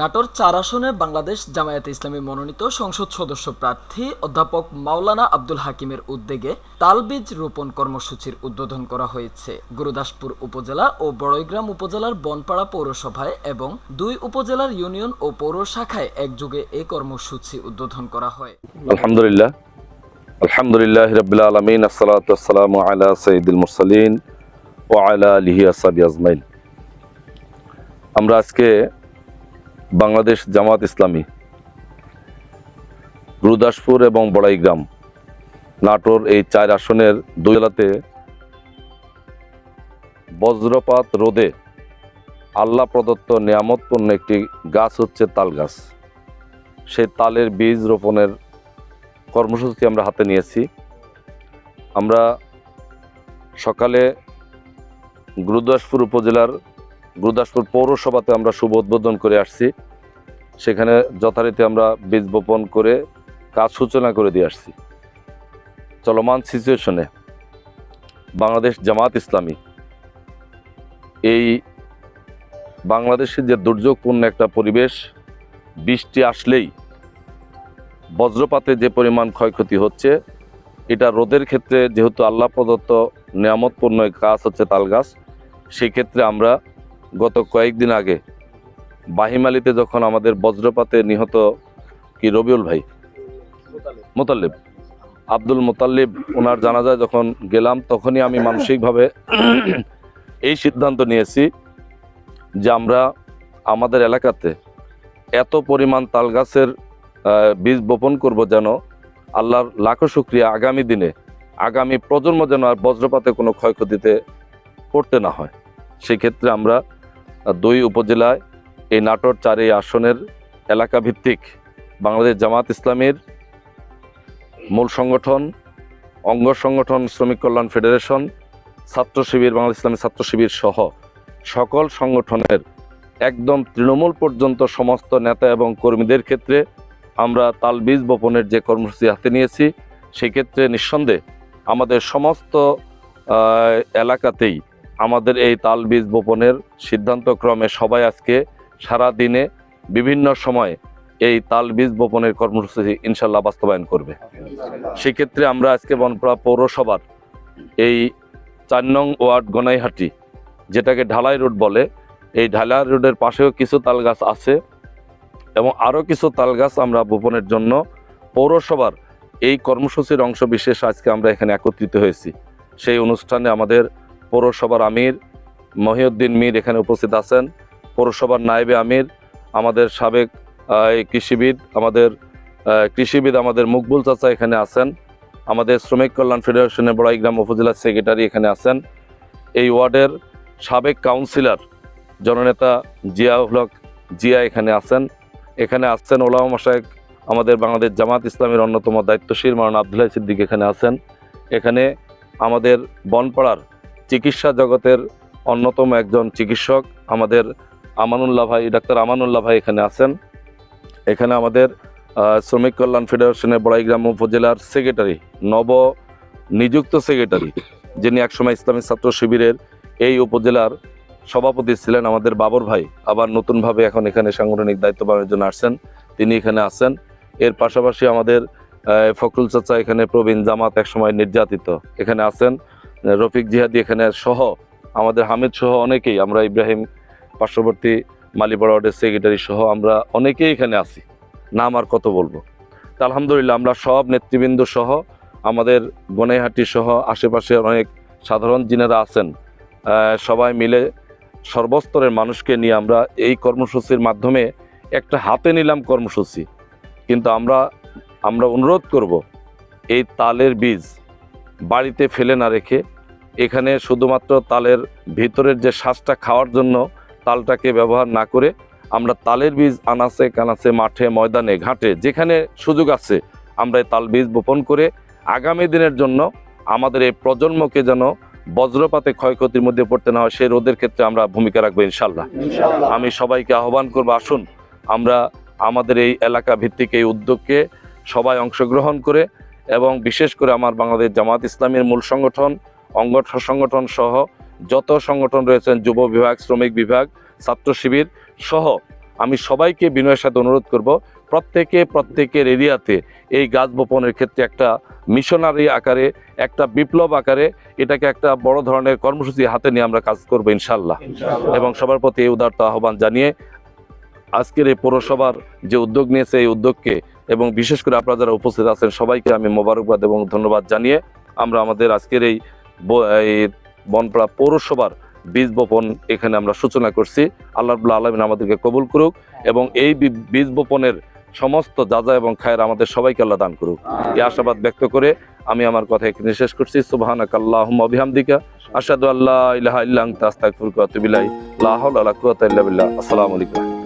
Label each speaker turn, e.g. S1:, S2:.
S1: নাটোর চার আসনে বাংলাদেশ জামায়াতে ইসলামী মনোনীত সংসদ সদস্য প্রার্থী অধ্যাপক মাওলানা আব্দুল হাকিমের উদ্যোগে তালবীজ রোপণ কর্মসূচির উদ্বোধন করা হয়েছে। গুরুদাসপুর উপজেলা ও বড়ইগ্রাম উপজেলার বনপাড়া পৌরসভায় এবং দুই উপজেলার ইউনিয়ন ও পৌর শাখায় একযোগে এই কর্মসূচি উদ্বোধন করা হয়।
S2: আলহামদুলিল্লাহ। আলহামদুলিল্লাহ রবিল আলমিন আসসালাতাম আলা সঈদুল ও আলা আলিহি আসাবি আজমাইল আমরা আজকে বাংলাদেশ জামাত ইসলামী, গুরুদাসপুর এবং বড়াইগ্রাম নাটোর এই চার আসনের দুই জেলাতে বজ্রপাত রোদে আল্লাহ প্রদত্ত নিয়ামতপূর্ণ একটি গাছ হচ্ছে তাল গাছ। সেই তালের বীজ রোপণের কর্মসূচি আমরা হাতে নিয়েছি। আমরা সকালে গুরুদাসপুর উপজেলার গুরুদাসপুর পৌরসভাতে আমরা শুভ উদ্বোধন করে আসছি। সেখানে যথারীতি আমরা বীজ বপন করে কাজ সূচনা করে দিয়ে আসছি। চলমান সিচুয়েশনে বাংলাদেশ জামাত ইসলামী এই বাংলাদেশের যে দুর্যোগপূর্ণ একটা পরিবেশ, বৃষ্টি আসলেই বজ্রপাতে যে পরিমাণ ক্ষয়ক্ষতি হচ্ছে, এটা রোদের ক্ষেত্রে যেহেতু আল্লাহ প্রদত্ত নিয়ামতপূর্ণ গাছ হচ্ছে তাল গাছ সেই ক্ষেত্রে আমরা গত কয়েকদিন আগে বাহিমালিতে যখন আমাদের বজ্রপাতে নিহত কি রবিউল ভাই? মোতাল্লিব আব্দুল মোতাল্লিব ওনার জানাজায় যখন গেলাম, তখনই আমি মানসিকভাবে এই সিদ্ধান্ত নিয়েছি যে আমরা আমাদের এলাকাতে এত পরিমাণ তাল গাছের বীজ বপন করব যেন আল্লাহর লাখো শুক্রিয়া আগামী দিনে, আগামী প্রজন্ম যেন আর বজ্রপাতে কোনো ক্ষয়ক্ষতিতে পড়তে না হয়। সেক্ষেত্রে আমরা দুই উপজেলায় এই নাটোর চার এই আসনের এলাকা ভিত্তিক বাংলাদেশ জামাত ইসলামের মূল সংগঠন, অঙ্গ সংগঠন শ্রমিক কল্যাণ ফেডারেশন, ছাত্র শিবির, বাংলাদেশ ইসলামী ছাত্র শিবির সহ সকল সংগঠনের একদম তৃণমূল পর্যন্ত সমস্ত নেতা এবং কর্মীদের ক্ষেত্রে আমরা তাল বীজ বপনের যে কর্মসূচি হাতে নিয়েছি, সেক্ষেত্রে নিঃসন্দেহে আমাদের সমস্ত এলাকাতেই আমাদের এই তাল বীজ বপনের সিদ্ধান্তক্রমে সবাই আজকে সারা দিনে বিভিন্ন সময়ে এই তাল বীজ বপনের কর্মসূচি ইনশাল্লাহ বাস্তবায়ন করবে। সেক্ষেত্রে আমরা আজকে বনপাড়া পৌরসভার এই চার নং ওয়ার্ড গনাইহাটি, যেটাকে ঢালাই রোড বলে, এই ঢালাই রোডের পাশেও কিছু তাল গাছ আছে এবং আরও কিছু তাল গাছ আমরা বপনের জন্য পৌরসভার এই কর্মসূচির অংশ বিশেষ আজকে আমরা এখানে একত্রিত হয়েছি। সেই অনুষ্ঠানে আমাদের পৌরসভার আমির মহিউদ্দিন মীর এখানে উপস্থিত আছেন। পৌরসভার নায়েবে আমির, আমাদের সাবেক কৃষিবিদ, আমাদের কৃষিবিদ আমাদের মকবুল চাচা এখানে আছেন। আমাদের শ্রমিক কল্যাণ ফেডারেশনের বড়াইগ্রাম উপজেলা সেক্রেটারি এখানে আছেন। এই ওয়ার্ডের সাবেক কাউন্সিলর জননেতা জিয়াউল হক জিয়া এখানে আছেন। এখানে আসছেন ওলামা মাসায়েক আমাদের বাংলাদেশ জামাত ইসলামের অন্যতম দায়িত্বশীল মারান আবদুল্লাহ সিদ্দিক এখানে আছেন। এখানে আমাদের বনপাড়ার চিকিৎসা জগতের অন্যতম একজন চিকিৎসক আমাদের আমানুল্লাহ ভাই, ডাক্তার আমানুল্লাহ ভাই এখানে আছেন। এখানে আমাদের শ্রমিক কল্যাণ ফেডারেশনের বড়াইগ্রাম উপজেলার সেক্রেটারি, নব নিযুক্ত সেক্রেটারি, যিনি একসময় ইসলামী ছাত্র শিবিরের এই উপজেলার সভাপতি ছিলেন আমাদের বাবর ভাই, আবার নতুনভাবে এখন এখানে সাংগঠনিক দায়িত্ব পালনের জন্য আসছেন, তিনি এখানে আছেন। এর পাশাপাশি আমাদের ফখরুল চাচা এখানে প্রবীণ জামাত একসময় নির্যাতিত, এখানে আছেন। রফিক জিহাদি এখানে সহ, আমাদের হামিদ সহ অনেকেই, আমরা ইব্রাহিম পার্শ্ববর্তী মালিপাড়া ওয়ার্ডের সেক্রেটারি সহ আমরা অনেকেই এখানে আছি। নাম আর কত বলব? তা আলহামদুলিল্লাহ, আমরা সব নেতৃবৃন্দ সহ, আমাদের গনেহাটি সহ আশেপাশের অনেক সাধারণ যিনারা আছেন সবাই মিলে সর্বস্তরের মানুষকে নিয়ে আমরা এই কর্মসূচির মাধ্যমে একটা হাতে নিলাম কর্মসূচি। কিন্তু আমরা আমরা অনুরোধ করব, এই তালের বীজ বাড়িতে ফেলে না রেখে এখানে শুধুমাত্র তালের ভিতরের যে শ্বাসটা খাওয়ার জন্য তালটাকে ব্যবহার না করে আমরা তালের বীজ আনাচে কানাচে মাঠে ময়দানে ঘাটে যেখানে সুযোগ আছে আমরা এই তাল বীজ বপন করে আগামী দিনের জন্য আমাদের এই প্রজন্মকে যেন বজ্রপাতে ক্ষয়ক্ষতির মধ্যে পড়তে না হয় সেই রোদের ক্ষেত্রে আমরা ভূমিকা রাখব ইনশাল্লাহ আমি সবাইকে আহ্বান করব আসুন আমরা আমাদের এই এলাকা ভিত্তিক এই উদ্যোগকে সবাই অংশগ্রহণ করে এবং বিশেষ করে আমার বাংলাদেশ জামাত ইসলামের মূল সংগঠন অঙ্গ সংগঠন সহ যত সংগঠন রয়েছেন যুব বিভাগ শ্রমিক বিভাগ ছাত্র শিবির সহ আমি সবাইকে বিনয়ের সাথে অনুরোধ করব প্রত্যেকে প্রত্যেকের এরিয়াতে এই গাছ বপনের ক্ষেত্রে একটা মিশনারি আকারে একটা বিপ্লব আকারে এটাকে একটা বড় ধরনের কর্মসূচি হাতে নিয়ে আমরা কাজ করব ইনশাল্লাহ এবং সবার প্রতি এই উদারত আহ্বান জানিয়ে আজকের এই পৌরসভার যে উদ্যোগ নিয়েছে এই উদ্যোগকে এবং বিশেষ করে আপনারা যারা উপস্থিত আছেন, সবাইকে আমি মোবারকবাদ এবং ধন্যবাদ জানিয়ে আমরা আমাদের আজকের এই বনপাড়া পৌরসভার বীজ বপন এখানে আমরা সূচনা করছি। আল্লাহ আলমিন আমাদেরকে কবুল করুক এবং এই বীজ বপনের সমস্ত যাজা এবং খায়ের আমাদের সবাইকে আল্লাহ দান করুক। এই আশাবাদ ব্যক্ত করে আমি আমার কথা এখানে শেষ করছি। সুবহানাক আল্লাহুম্মা বিহামদিকা। আশহাদু আল্লা ইলাহা ইল্লা আনতা, আস্তাগফিরুকা ওয়া আতুবু ইলাইক। লা হাওলা ওয়া লা কুওয়াতা ইল্লা বিল্লাহ। আসসালামু আলাইকুম।